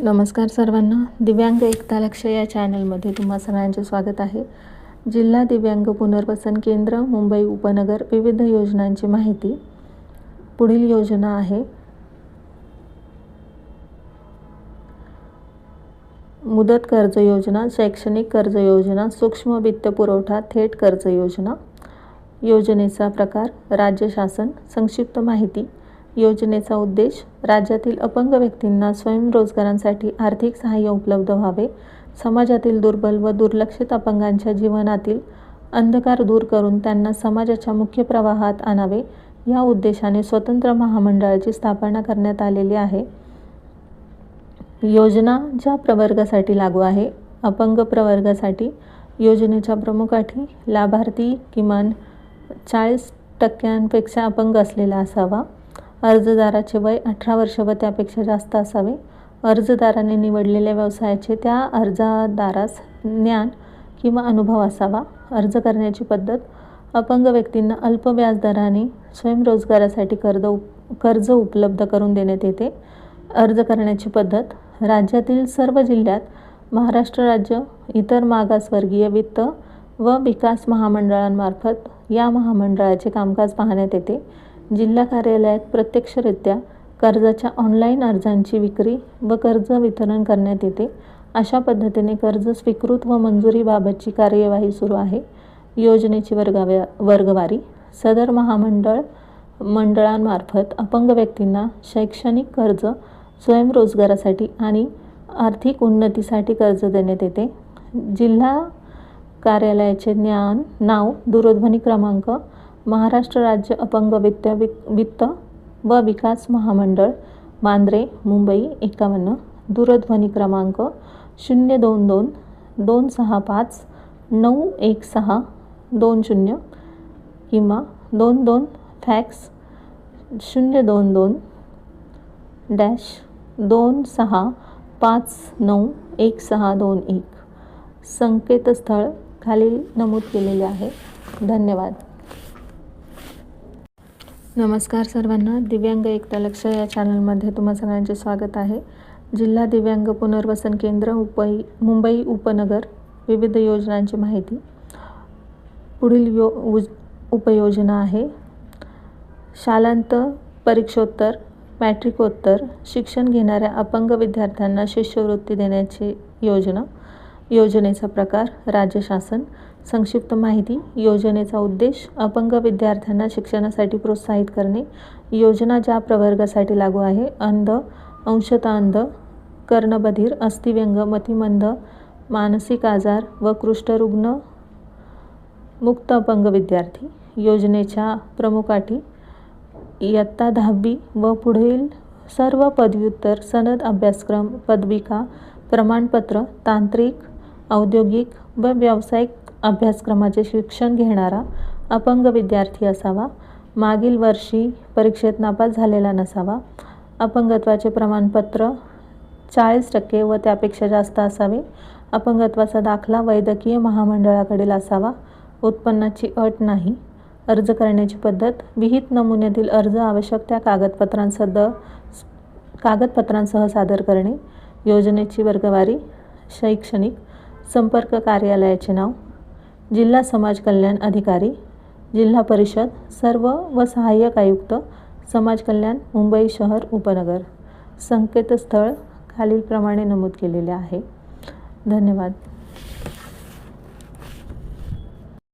नमस्कार सर्वांना. दिव्यांग एकता लक्ष या चॅनलमध्ये तुम्हा सगळ्यांचे स्वागत आहे. जिल्हा दिव्यांग पुनर्वसन केंद्र मुंबई उपनगर विविध योजनांची माहिती. पुढील योजना आहे. मुदत कर्ज योजना शैक्षणिक कर्ज योजना सूक्ष्म वित्त पुरवठा थेट कर्ज योजना. योजनेचा प्रकार राज्य शासन संक्षिप्त माहिती. योजनेचा उद्देश राज्यातील अपंग व्यक्तींना स्वयंरोजगारांसाठी आर्थिक सहाय्य उपलब्ध व्हावे. समाजातील दुर्बल व दुर्लक्षित अपंगांच्या जीवनातील अंधकार दूर करून त्यांना समाजाच्या मुख्य प्रवाहात आणावे या उद्देशाने स्वतंत्र महामंडळाची स्थापना करण्यात आलेली आहे. योजना ज्या प्रवर्गासाठी लागू आहे अपंग प्रवर्गासाठी योजनेच्या प्रमुख अटी लाभार्थी किमान चाळीस टक्क्यांपेक्षा अपंग असलेला असावा. अर्जदाराचे वय अठरा वर्ष व त्यापेक्षा जास्त असावे. अर्जदाराने निवडलेल्या व्यवसायाचे त्या अर्जदारास ज्ञान किंवा अनुभव असावा. अर्ज करण्याची पद्धत अपंग व्यक्तींना अल्प व्याजदराने स्वयंरोजगारासाठी कर्ज उप कर्ज उपलब्ध करून देण्यात येते. अर्ज करण्याची पद्धत राज्यातील सर्व जिल्ह्यात महाराष्ट्र राज्य इतर मागासवर्गीय वित्त व विकास महामंडळांमार्फत या महामंडळाचे कामकाज पाहण्यात येते. जिल्हा कार्यालयात प्रत्यक्षरित्या कर्जाच्या ऑनलाईन अर्जांची विक्री व कर्ज वितरण करण्यात येते. अशा पद्धतीने कर्ज स्वीकृत व मंजुरीबाबतची कार्यवाही सुरू आहे. योजनेची वर्गाव्या वर्गवारी सदर महामंडळ मंडळांमार्फत अपंग व्यक्तींना शैक्षणिक कर्ज स्वयंरोजगारासाठी आणि आर्थिक उन्नतीसाठी कर्ज देण्यात येते. जिल्हा कार्यालयाचे ज्ञान नाव दूरध्वनी क्रमांक महाराष्ट्र राज्य अपंग वित्त वित्त व विकास महामंडळ मांद्रे मुंबई एकावन्न दूरध्वनी क्रमांक शून्य दोन दोन दोन सहा पाच नऊ एक सहा दोन शून्य किंवा दोन दोन फॅक्स शून्य दोन दोन डॅश दोन सहा पाच नऊ एक सहा दोन एक. संकेतस्थळ खालील नमूद केलेले आहे. धन्यवाद. नमस्कार सर्वांना. दिव्यांग एकता लक्ष या चॅनलमध्ये तुम्हा सगळ्यांचे स्वागत आहे. जिल्हा दिव्यांग पुनर्वसन केंद्र उपई मुंबई उपनगर विविध योजनांची माहिती. पुढील यो उज उपयोजना आहे. शालांत परीक्षोत्तर मॅट्रिकोत्तर शिक्षण घेणाऱ्या अपंग विद्यार्थ्यांना शिष्यवृत्ती देण्याची योजना. योजनेचा प्रकार राज्य शासन संक्षिप्त माहिती योजनेचा उद्देश अपंग विद्यार्थ्यांना शिक्षणासाठी प्रोत्साहित करणे योजना ज्या प्रवर्गासाठी लागू आहे अंध अंशता अंध कर्णबधीर अस्थिव्यंग मतिमंद मानसिक आजार व कृष्ठरुग्ण मुक्त अपंग विद्यार्थी योजनेच्या प्रमुख अटी इयत्ता दहावी व पुढील सर्व पदव्युत्तर सनद अभ्यासक्रम पदविका प्रमाणपत्र तांत्रिक औद्योगिक व व्यावसायिक अभ्यासक्रमाचे शिक्षण घेणारा अपंग विद्यार्थी असावा. मागील वर्षी परीक्षेत नापास झालेला नसावा. अपंगत्वाचे प्रमाणपत्र चाळीस टक्के व त्यापेक्षा जास्त असावे. अपंगत्वाचा दाखला वैद्यकीय महामंडळाकडील असावा. उत्पन्नाची अट नाही. अर्ज करण्याची पद्धत. विहित नमुन्यातील अर्ज आवश्यक त्या कागदपत्रांसह कागदपत्रांसह सादर करणे. योजनेची वर्गवारी. शैक्षणिक संपर्क कार्यालयाचे नाव जिल्हा समाज कल्याण अधिकारी जिल्हा परिषद सर्व व सहाय्यक आयुक्त समाज कल्याण मुंबई शहर उपनगर. संकेतस्थळ खालीलप्रमाणे नमूद केलेले आहे. धन्यवाद.